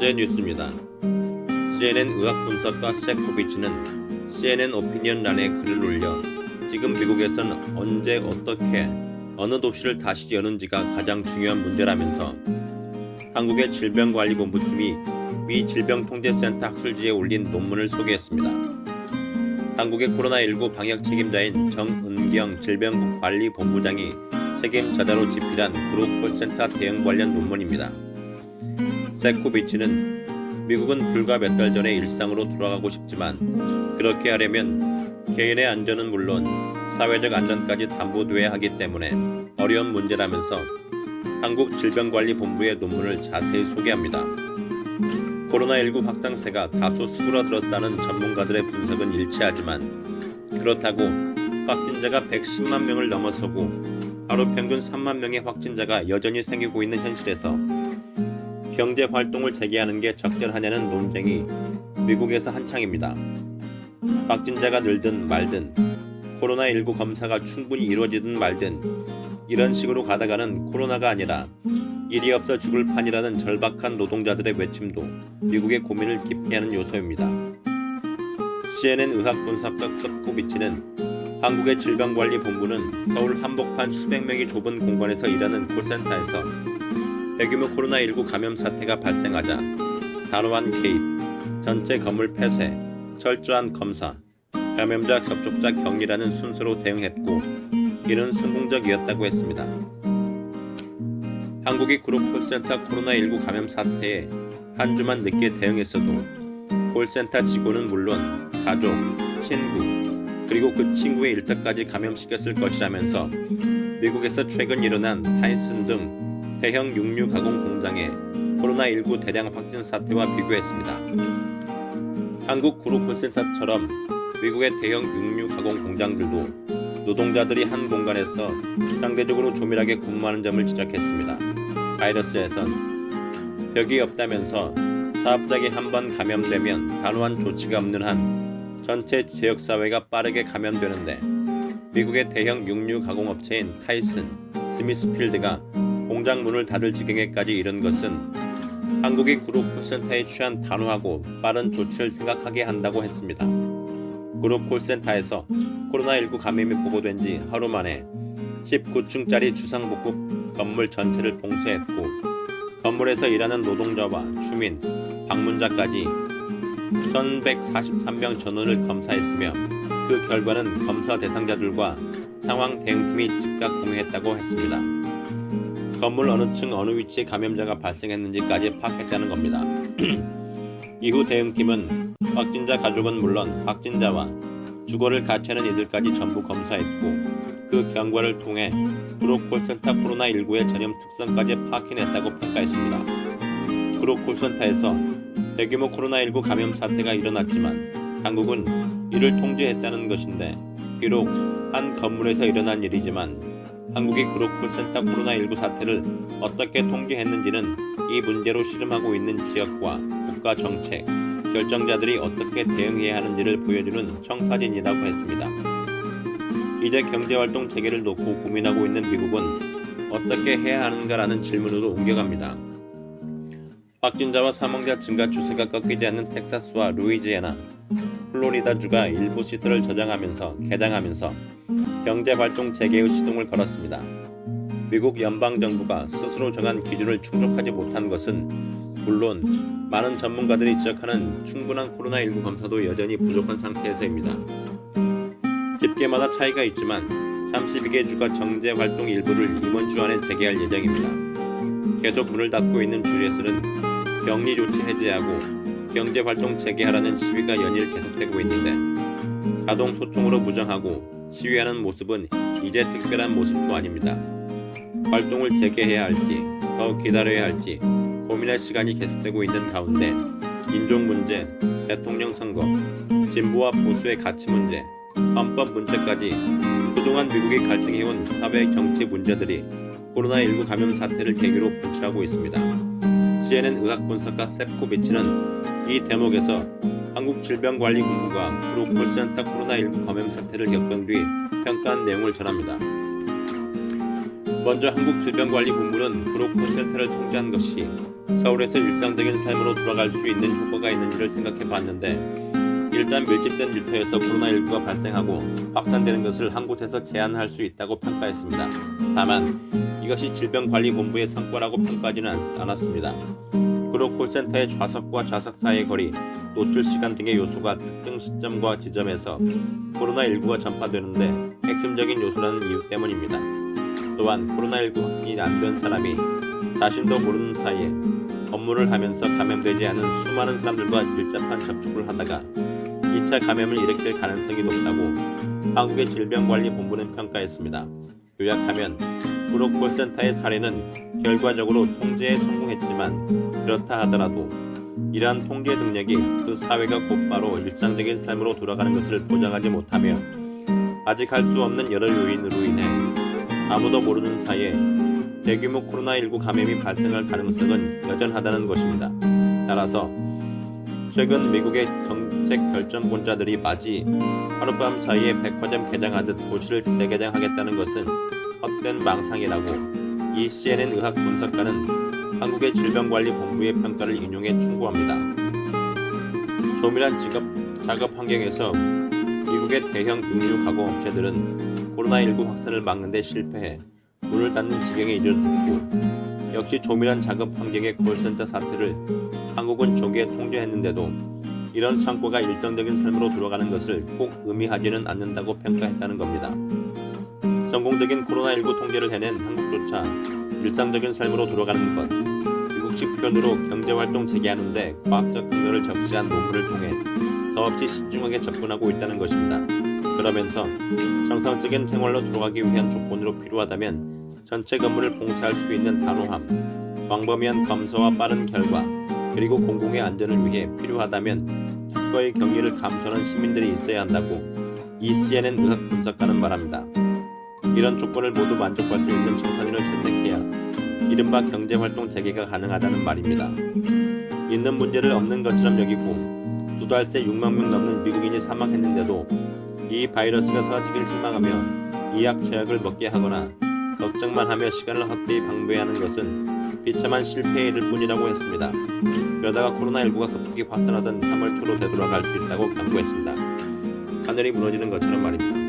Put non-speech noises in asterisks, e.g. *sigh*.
어제 뉴스입니다. CNN 의학 분석가 세코비치는 CNN 오피니언란에 글을 올려 지금 미국에서는 언제 어떻게 어느 도시를 다시 여는지가 가장 중요한 문제라면서 한국의 질병관리본부팀이 미 질병통제센터 학술지에 올린 논문을 소개했습니다. 한국의 코로나19 방역 책임자인 정은경 질병관리본부장이 책임 저자로 집필한 그룹콜센터 대응 관련 논문입니다. 세코비치는 미국은 불과 몇 달 전에 일상으로 돌아가고 싶지만 그렇게 하려면 개인의 안전은 물론 사회적 안전까지 담보돼야 하기 때문에 어려운 문제라면서 한국질병관리본부의 논문을 자세히 소개합니다. 코로나19 확장세가 다수 수그러들었다는 전문가들의 분석은 일치하지만 그렇다고 확진자가 110만 명을 넘어서고 하루 평균 3만 명의 확진자가 여전히 생기고 있는 현실에서 경제 활동을 재개하는 게 적절하냐는 논쟁이 미국에서 한창입니다. 확진자가 늘든 말든 코로나19 검사가 충분히 이루어지든 말든 이런 식으로 가다가는 코로나가 아니라 일이 없어 죽을 판이라는 절박한 노동자들의 외침도 미국의 고민을 깊게 하는 요소입니다. CNN 의학분석가 커코비치는 한국의 질병관리본부는 서울 한복판 수백 명이 좁은 공간에서 일하는 콜센터에서 대규모 코로나19 감염 사태가 발생하자 단호한 개입, 전체 건물 폐쇄, 철저한 검사, 감염자 접촉자 격리라는 순서로 대응했고 이는 성공적이었다고 했습니다. 한국이 그룹 콜센터 코로나19 감염 사태에 한 주만 늦게 대응했어도 콜센터 직원은 물론 가족, 친구, 그리고 그 친구의 일터까지 감염시켰을 것이라면서 미국에서 최근 일어난 타이슨 등 대형 육류 가공 공장의 코로나19 대량 확진 사태와 비교했습니다. 한국 그룹 콜센터처럼 미국의 대형 육류 가공 공장들도 노동자들이 한 공간에서 상대적으로 조밀하게 근무하는 점을 지적했습니다. 바이러스에선 벽이 없다면서 사업장이 한 번 감염되면 단호한 조치가 없는 한 전체 지역사회가 빠르게 감염되는데 미국의 대형 육류 가공업체인 타이슨, 스미스필드가 공장 문을 닫을 지경에까지 이른 것은 한국이 그룹 콜센터에 취한 단호하고 빠른 조치를 생각하게 한다고 했습니다. 그룹 콜센터에서 코로나19 감염이 보고된 지 하루 만에 19층짜리 주상복합 건물 전체를 봉쇄했고 건물에서 일하는 노동자와 주민, 방문자까지 1143명 전원을 검사했으며 그 결과는 검사 대상자들과 상황 대응팀이 즉각 공유했다고 했습니다. 건물 어느 층 어느 위치에 감염자가 발생했는지까지 파악했다는 겁니다. *clears throat* 이후 대응팀은 확진자 가족은 물론 확진자와 주거를 같이 하는 이들까지 전부 검사했고 그 결과를 통해 그룹콜센터 코로나19의 전염 특성까지 파악해냈다고 평가했습니다. 그룹콜센터에서 대규모 코로나19 감염 사태가 일어났지만 한국은 이를 통제했다는 것인데 비록 한 건물에서 일어난 일이지만 한국이 그룹콜센터 코로나19 사태를 어떻게 통제했는지는 이 문제로 씨름하고 있는 지역과 국가 정책, 결정자들이 어떻게 대응해야 하는지를 보여주는 청사진이라고 했습니다. 이제 경제활동 재개를 놓고 고민하고 있는 미국은 어떻게 해야 하는가라는 질문으로 옮겨갑니다. 확진자와 사망자 증가 추세가 꺾이지 않는 텍사스와 루이지애나, 플로리다주가 일부 시설을 저장하면서 개장하면서 경제 활동 재개의 시동을 걸었습니다. 미국 연방 정부가 스스로 정한 기준을 충족하지 못한 것은 물론 많은 전문가들이 지적하는 충분한 코로나19 검사도 여전히 부족한 상태에서입니다. 집계마다 차이가 있지만 32개 주가 정제 활동 일부를 이번 주 안에 재개할 예정입니다. 계속 문을 닫고 있는 주에서는 격리 조치 해제하고 경제 활동 재개하라는 시위가 연일 계속되고 있는데 자동 소총으로 무장하고 시위하는 모습은 이제 특별한 모습도 아닙니다. 활동을 재개해야 할지 더 기다려야 할지 고민할 시간이 계속되고 있는 가운데 인종 문제, 대통령 선거, 진보와 보수의 가치 문제, 헌법 문제까지 그동안 미국이 갈등해온 사회 정치 문제들이 코로나19 감염 사태를 계기로 분출하고 있습니다. CNN 의학분석가 세프코비치는 이 대목에서 한국질병관리본부가 그룹콜센터 코로나19 감염 사태를 겪은 뒤 평가한 내용을 전합니다. 먼저 한국질병관리본부는 브로콜센터를 통제한 것이 서울에서 일상적인 삶으로 돌아갈 수 있는 효과가 있는지를 생각해 봤는데 일단 밀집된 일터에서 코로나19가 발생하고 확산되는 것을 한 곳에서 제한할 수 있다고 평가했습니다. 다만 이것이 질병관리본부의 성과라고 평가하지는 않- 않았습니다. 브로콜센터의 좌석과 좌석 사이의 거리, 노출 시간 등의 요소가 특정 시점과 지점에서 코로나19가 전파되는데 핵심적인 요소라는 이유 때문입니다. 또한 코로나19 확진이 안 된 사람이 자신도 모르는 사이에 업무를 하면서 감염되지 않은 수많은 사람들과 밀접한 접촉을 하다가 2차 감염을 일으킬 가능성이 높다고 한국의 질병관리본부는 평가했습니다. 요약하면 브로콜센터의 사례는 결과적으로 통제에 성공했지만 그렇다 하더라도 이러한 통제 능력이 그 사회가 곧바로 일상적인 삶으로 돌아가는 것을 보장하지 못하며 아직 할 수 없는 여러 요인으로 인해 아무도 모르는 사이에 대규모 코로나19 감염이 발생할 가능성은 여전하다는 것입니다. 따라서 최근 미국의 정 책 결정권자들이 마치 하룻밤 사이에 백화점 개장하듯 도시를 재개장하겠다는 것은 헛된 망상이라고 이 CNN 의학 분석가는 한국의 질병관리본부의 평가를 인용해 충고합니다. 조밀한 직업 작업 환경에서 미국의 대형 육류 가공 업체들은 코로나19 확산을 막는 데 실패해 문을 닫는 지경에 이르렀고 역시 조밀한 작업 환경의 콜센터 사태를 한국은 조기에 통제했는데도 이런 창고가 일정적인 삶으로 돌아가는 것을 꼭 의미하지는 않는다고 평가했다는 겁니다. 성공적인 코로나19 통제를 해낸 한국조차 일상적인 삶으로 돌아가는 것, 미국식 표현으로 경제활동 재개하는데 과학적 근거를 적시한 논문을 통해 더없이 신중하게 접근하고 있다는 것입니다. 그러면서 정상적인 생활로 돌아가기 위한 조건으로 필요하다면 전체 건물을 봉쇄할 수 있는 단호함, 광범위한 검사와 빠른 결과, 그리고 공공의 안전을 위해 필요하다면 기꺼이 격리를 감수하는 시민들이 있어야 한다고 이 CNN 의학 분석가는 말합니다. 이런 조건을 모두 만족할 수 있는 청산인을 선택해야 이른바 경제활동 재개가 가능하다는 말입니다. 있는 문제를 없는 것처럼 여기고 두 달 새 6만 명 넘는 미국인이 사망했는데도 이 바이러스가 사라지길 희망하며 이약 제약을 먹게 하거나 걱정만 하며 시간을 헛되이 방배하는 것은 비참한 실패의 일일 뿐이라고 했습니다. 그러다가 코로나19가 급격히 확산하던 3월 초로 되돌아갈 수 있다고 경고했습니다. 하늘이 무너지는 것처럼 말입니다.